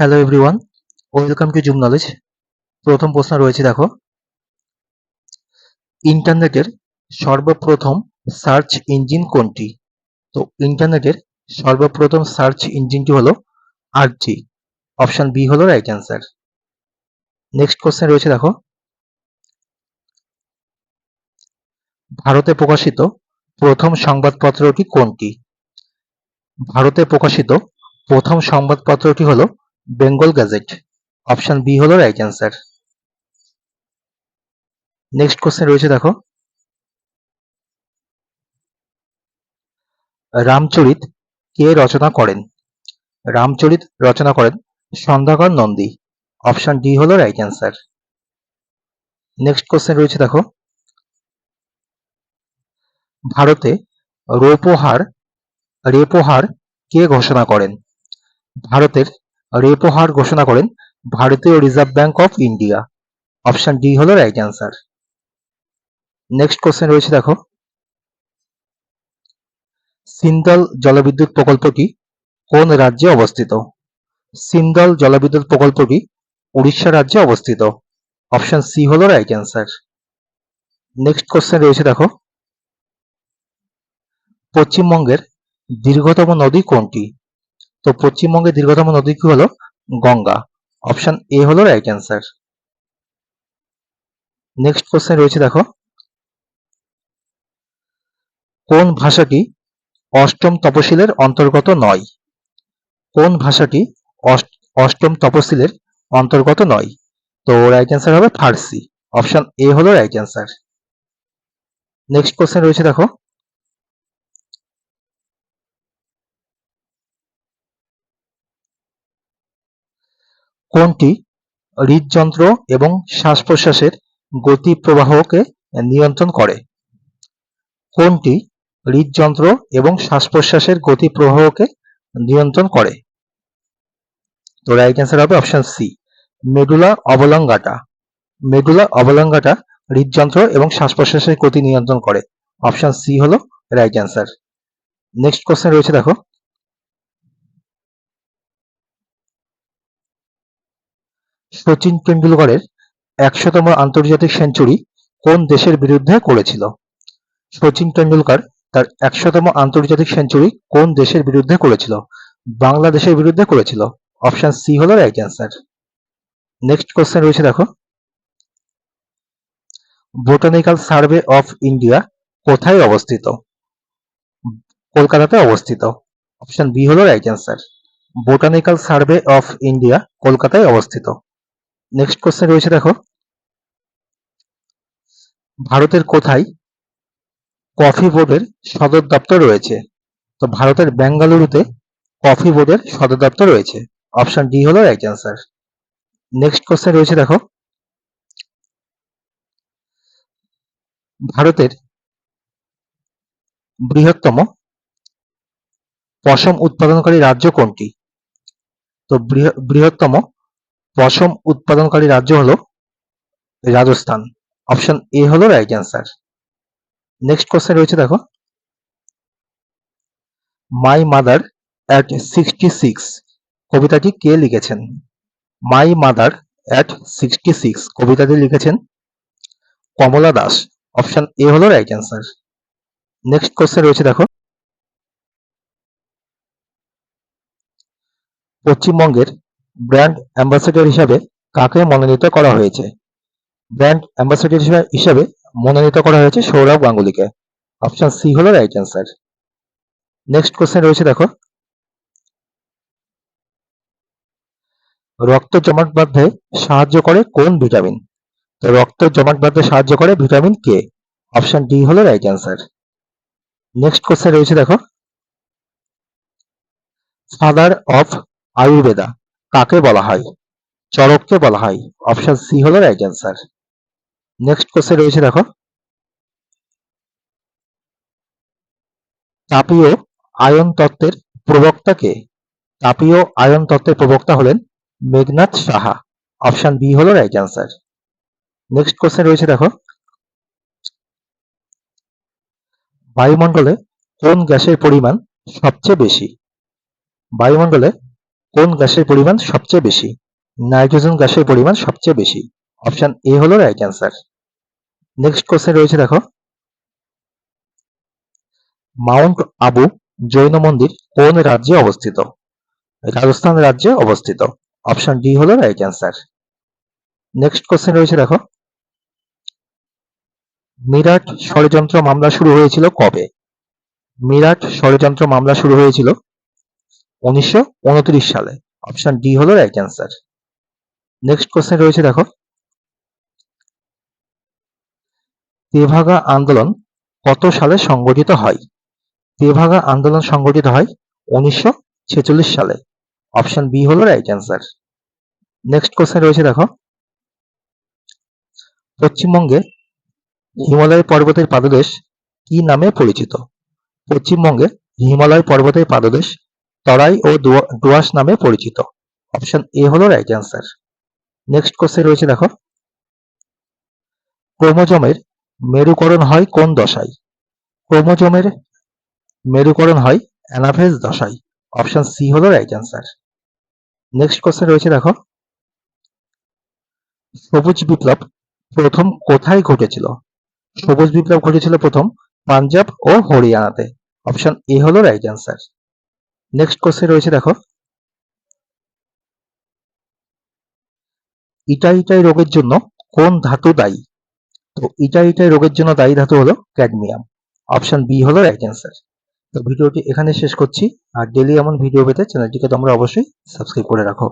Hello everyone welcome to Zoom knowledge প্রথম প্রশ্ন রয়েছে, দেখো। ইন্টারনেটের সর্বপ্রথম সার্চ ইঞ্জিন কোনটি? তো ইন্টারনেটের সর্বপ্রথম সার্চ ইঞ্জিনটি হলো আরজি। অপশন বি হলো রাইট অ্যান্সার। নেক্সট কোশ্চেন রয়েছে, দেখো। ভারতে প্রকাশিত প্রথম সংবাদপত্রটি কোনটি? ভারতে প্রকাশিত প্রথম সংবাদপত্রটি হলো বেঙ্গল গ্যাজেট অপশন বি হলো রাইট অ্যান্সার নেক্সট কোশ্চেন রয়েছে, দেখো। রামচরিত কে রচনা করেন? রামচরিত রচনা করেন সন্ধ্যাকর নন্দী। অপশন ডি হলো রাইট অ্যান্সার নেক্সট কোশ্চেন রয়েছে, দেখো। ভারতে রেপো হার রেপো হার কে ঘোষণা করেন? ভারতের রেপো হার ঘোষণা করেন ভারতীয় reserve bank of India option D হলো রাইট অ্যান্সার নেক্সট কোশ্চেন রয়েছে দেখো। সিন্দল জলবিদ্যুৎ প্রকল্পটি কোন রাজ্যে অবস্থিত? সিন্দল জলবিদ্যুৎ প্রকল্পটি উড়িষ্যা রাজ্যে অবস্থিত। অপশন সি হলো রাইট অ্যান্সার নেক্সট কোশ্চেন রয়েছে দেখো। পশ্চিমবঙ্গের দীর্ঘতম নদী কোনটি? তো পশ্চিমবঙ্গের দীর্ঘতম নদী কি হলো? গঙ্গা। অপশন এ হলো রাইট অ্যান্সার নেক্সট কোশ্চেন রয়েছে দেখো। কোন ভাষাটি অষ্টম তপশিলের অন্তর্গত নয়? কোন ভাষাটি অষ্টম তপশিলের অন্তর্গত নয়? তো রাইট অ্যান্সার হবে ফার্সি। অপশন এ হলো রাইট অ্যান্সার নেক্সট কোশ্চেন রয়েছে দেখো। কোনটি? হৃদযন্ত্র এবং শ্বাস-প্রশ্বাসের গতি প্রবাহকে নিয়ন্ত্রণ করে। কোনটি? হৃদযন্ত্র এবং শ্বাস-প্রশ্বাসের গতি প্রবাহকে নিয়ন্ত্রণ করে। তো রাইট অ্যান্সার হবে option C medulla oblongata medulla oblongata হৃদযন্ত্র এবং শ্বাস-প্রশ্বাসের গতি নিয়ন্ত্রণ করে। অপশন সি হলো রাইট অ্যান্সার নেক্সট কোশ্চেন রয়েছে দেখো। সচিন টেন্ডুলকরের একশোতম আন্তর্জাতিক সেঞ্চুরি কোন দেশের বিরুদ্ধে করেছিল? সচিন টেন্ডুলকর তার একশোতম আন্তর্জাতিক সেঞ্চুরি কোন দেশের বিরুদ্ধে করেছিল? বাংলাদেশের বিরুদ্ধে করেছিল? অপশন সি হলো রাইট অ্যান্সার নেক্সট কোশ্চেন রয়েছে দেখো। বোটানিক্যাল সার্ভে অফ ইন্ডিয়া কোথায় অবস্থিত? কলকাতাতে অবস্থিত। অপশন বি হলো right answer botanical survey of India কলকাতায় অবস্থিত। নেক্সট কোশ্চেন রয়েছে দেখো। ভারতের কোথায় কফি বোর্ডের সদর দপ্তর রয়েছে? তো ভারতের বেঙ্গালুরুতে কফি বোর্ডের সদর দপ্তর রয়েছে। অপশন ডি হলো রাইট অ্যান্সার নেক্সট কোশ্চেন রয়েছে দেখো। ভারতের বৃহত্তম পশম উৎপাদনকারী রাজ্য কোনটি? তো বৃহত্তম পশম উৎপাদনকারী রাজ্য হলো রাজস্থান। অপশন এ হলো রাইট অ্যান্সার নেক্সট কোশ্চেন রয়েছে দেখো। My mother at sixty six কবিতাটি কে লিখেছেন? My mother at sixty six কবিতাটি লিখেছেন কমলা দাস। অপশন এ হলো রাইট অ্যান্সার নেক্সট কোশ্চেন রয়েছে দেখো। পশ্চিমবঙ্গের ব্র্যান্ড অ্যাম্বাসেডর হিসাবে কাকে মনোনীত করা হয়েছে? ব্র্যান্ড অ্যাম্বাসেডর হিসাবে মনোনীত করা হয়েছে সৌরভ গাঙ্গুলিকে। অপশন সি হলো রাইট অ্যান্সার নেক্সট কোশ্চেন রয়েছে দেখো। রক্ত জমাট বাঁধতে সাহায্য করে কোন ভিটামিন তো রক্ত জমাট বাঁধতে সাহায্য করে ভিটামিন কে অপশন ডি হলো রাইট অ্যান্সার নেক্সট কোশ্চেন রয়েছে দেখো। ফাদার অফ আয়ুর্বেদা কাকে বলা হয়? চরককে বলা হয়। অপশন সি হলো রাইট অ্যান্সার নেক্সট কোশ্চেন রয়েছে দেখো। তাপীয় আয়ন তত্ত্বের প্রবক্তা কে? তাপীয় আয়ন তত্ত্বের প্রবক্তা হলেন মেঘনাথ সাহা। অপশন বি হলো রাইট অ্যান্সার নেক্সট কোশ্চেন রয়েছে দেখো। বায়ুমণ্ডলে কোন গ্যাসের পরিমাণ সবচেয়ে বেশি? বায়ুমণ্ডলে কোন গ্যাসের পরিমাণ সবচেয়ে বেশি? নাইট্রোজেন গ্যাসের পরিমাণ সবচেয়ে বেশি। অপশন এ হলো রাইট অ্যান্সার। নেক্সট কোশ্চেন রয়েছে দেখো। মাউন্ট আবু জৈন মন্দির কোন রাজ্যে অবস্থিত? রাজস্থান রাজ্যে অবস্থিত। অপশন ডি হলো রাইট অ্যান্সার। নেক্সট কোশ্চেন রয়েছে দেখো। মিরাট ষড়যন্ত্র মামলা শুরু হয়েছিল কবে? মিরাট ষড়যন্ত্র মামলা শুরু হয়েছিল উনিশশো সালে। অপশন ডি হলো রাইট অ্যান্সার নেক্সট কোশ্চেন রয়েছে দেখো। তেভাগা আন্দোলন কত সালে সংগঠিত হয়? তেভাগা আন্দোলন সংগঠিত হয় উনিশশো সালে। অপশন বি হলো রাইট অ্যান্সার নেক্সট কোশ্চেন রয়েছে দেখো। পশ্চিমবঙ্গে হিমালয় পর্বতের পাদদেশ কি নামে পরিচিত? পশ্চিমবঙ্গে হিমালয় পর্বতের পাদদেশ তরাই ও ডোয়াস নামে পরিচিত। অপশন এ হলো রাইট অ্যান্সার নেক্সট কোশ্চেন রয়েছে দেখো। ক্রোমোজোমের মেরুকরণ হয় কোন দশায়? ক্রোমোজোমের মেরুকরণ হয় অ্যানাফেজ দশায়। অপশন সি হলো রাইট অ্যান্সার নেক্সট কোশ্চেন রয়েছে দেখো। সবুজ বিপ্লব প্রথম কোথায় ঘটেছিল? সবুজ বিপ্লব ঘটেছিল প্রথম পাঞ্জাব ও হরিয়ানাতে। অপশন এ হলো রাইট অ্যান্সার নেক্সট কোর্সে রয়েছে, দেখো। ইটা ইটাই রোগের জন্য কোন ধাতু দায়ী? তো ইটা ইটাই রোগের জন্য দায়ী ধাতু হলো ক্যাডমিয়াম। অপশন বি হলো রাইট অ্যান্সার। তো ভিডিওটি এখানে শেষ করছি। আর ডেলি এমন ভিডিও পেতে চ্যানেলটিকে তোমরা অবশ্যই সাবস্ক্রাইব করে রাখো।